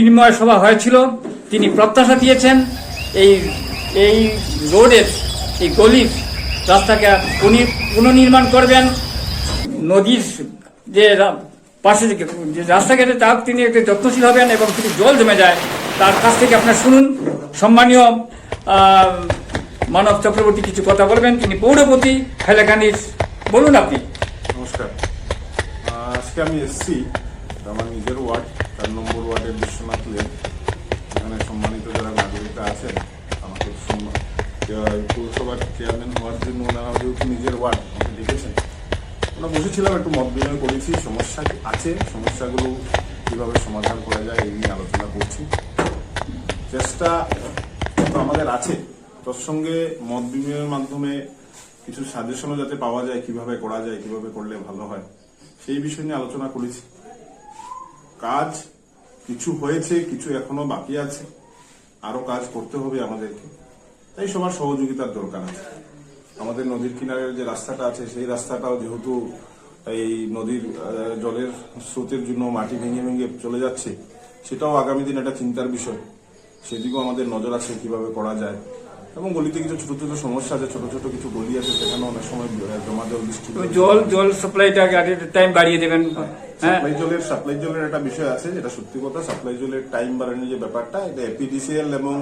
বিনিময় সভা হয়েছিল, তিনি প্রত্যাশা দিয়েছেন এই এই রোডের, এই গলির রাস্তাকে উনি পুনর্নির্মাণ করবেন। নদীর যে পাশে যে রাস্তাঘাটে তার তিনি একটু যত্নশীল হবেন এবং কিছু জল জমে যায়। তার কাছ থেকে আপনার শুনুন। সম্মানীয় মানব চক্রবর্তী কিছু কথা বলবেন। তিনি পৌরপতি হাইলাকান্দির বলুন আপনি। নমস্কার। আজকে আমি এসেছি, আমার নিজের ওয়ার্ড। চার নম্বর ওয়ার্ডের বিশ্বনাথ লেন এখানে সম্মানিত যারা নাগরিকরা আছেন, আমাকে সম্মান পৌরসভার চেয়ারম্যান হওয়ার জন্য ওনারা যেহেতু নিজের ওয়ার্ড আমাকে ডেকেছেন, আমরা বসেছিলাম, একটু মত বিনিময় করেছি, সমস্যা আছে, সমস্যাগুলো কীভাবে সমাধান করা যায় এই নিয়ে আলোচনা করছি। চেষ্টা তো আমাদের আছে তোর সঙ্গে মত বিনিময়ের মাধ্যমে কিছু সাজেশনও যাতে পাওয়া যায়, কীভাবে করা যায়, কীভাবে করলে ভালো হয়, সেই বিষয় নিয়ে আলোচনা করেছি। কাজ কিছু হয়েছে, কিছু এখনও বাকি আছে, আরও কাজ করতে হবে আমাদেরকে। তাই সবার সহযোগিতার দরকার আছে। আমাদের নদীর কিনারের যে রাস্তাটা আছে, সেই রাস্তাটাও যেহেতু এই নদীর জলের স্রোতের জন্য মাটি ভেঙে ভেঙে চলে যাচ্ছে, সেটাও আগামী দিন একটা চিন্তার বিষয়। সেদিকেও আমাদের নজর আছে কীভাবে করা যায়। এবং গলিতে কিছু ছোট ছোট সমস্যা আছে ছোট ছোট কিছু গলি আছে সেখানে অনেক সময় জমা জল বৃষ্টি জল জল সাপ্লাইটা টাইম বাড়িয়ে দেবেন। হ্যাঁ সাপ্লাই জলের সাপ্লাই জলের একটা বিষয় আছে যেটা সত্যি কথা সাপ্লাই জলের টাইম বাড়ানোর যে ব্যাপারটা এটা এপিডিসিএল এবং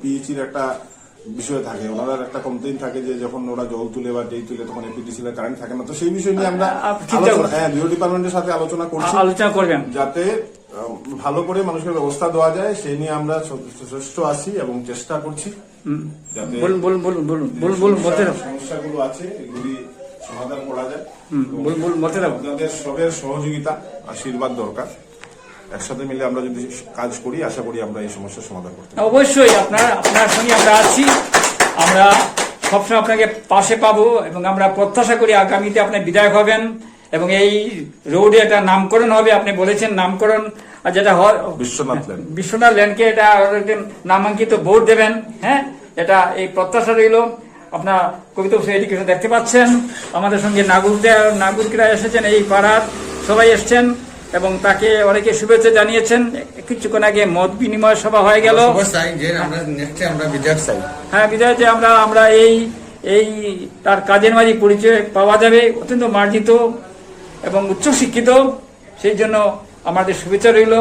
পিএইচির একটা বিষয় থাকে। ওনার একটা কমপ্লেন থাকে যে যখন ওরা জল তুলে বা টেই তুলে তখন এপিডিসিএল এর কারেন্ট থাকে না। তো সেই বিষয় নিয়ে আমরা হ্যাঁ বিও ডিপার্টমেন্টের সাথে আলোচনা করছি। আলোচনা করবেন। যাতে ভালো করে মানুষের ব্যবস্থা দেওয়া যায় সেই নিয়ে আমরা যথেষ্ট আছি এবং চেষ্টা করছি বলুন বলুন বলুন বলুন বলুন বলুন বলতে সমস্যাগুলো আছে এগুলি সমাধান করা যায়। বলুন বলুন বলতে আপনাদের সবের সহযোগিতা আশীর্বাদ দরকার। একসাথে মিলে আমরা যদি কাজ করি আশা করি আমরা এই সমস্যার সমাধান করতে অবশ্যই আপনার আপনার সঙ্গে আমরা আছি। আমরা সবসময় আপনাকে পাশে পাবো এবং আমরা প্রত্যাশা করি আগামীতে আপনি বিধায়ক হবেন। এবং এই রোডে একটা নামকরণ হবে আপনি বলেছেন নামকরণ আর যেটা হয় বিশ্বনাথ লেন। বিশ্বনাথ ল্যান্ডকে এটা নামাঙ্কিত বোর্ড দেবেন হ্যাঁ? এটা এই প্রত্যাশা রইল। আপনার কবিতা এডুকেশন দেখতে পাচ্ছেন আমাদের সঙ্গে নাগরিকরা নাগরিকরা এসেছেন এই পাড়ার সবাই এসেছেন এবং তাকে অনেকে শুভেচ্ছা জানিয়েছেন। কিছুক্ষণ আগে মত বিনিময় সভা হয়ে গেল। বিজয় হ্যাঁ বিদায় যে আমরা আমরা এই এই তার কাজের মাঝে পরিচয় পাওয়া যাবে অত্যন্ত মার্জিত। এবং উচ্চ শিক্ষিত সেই জন্য আমাদের শুভেচ্ছা রইল,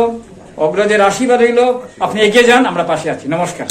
অগ্রজের আশীর্বাদ রইল। আপনি এগিয়ে যান, আমরা পাশে আছি। নমস্কার।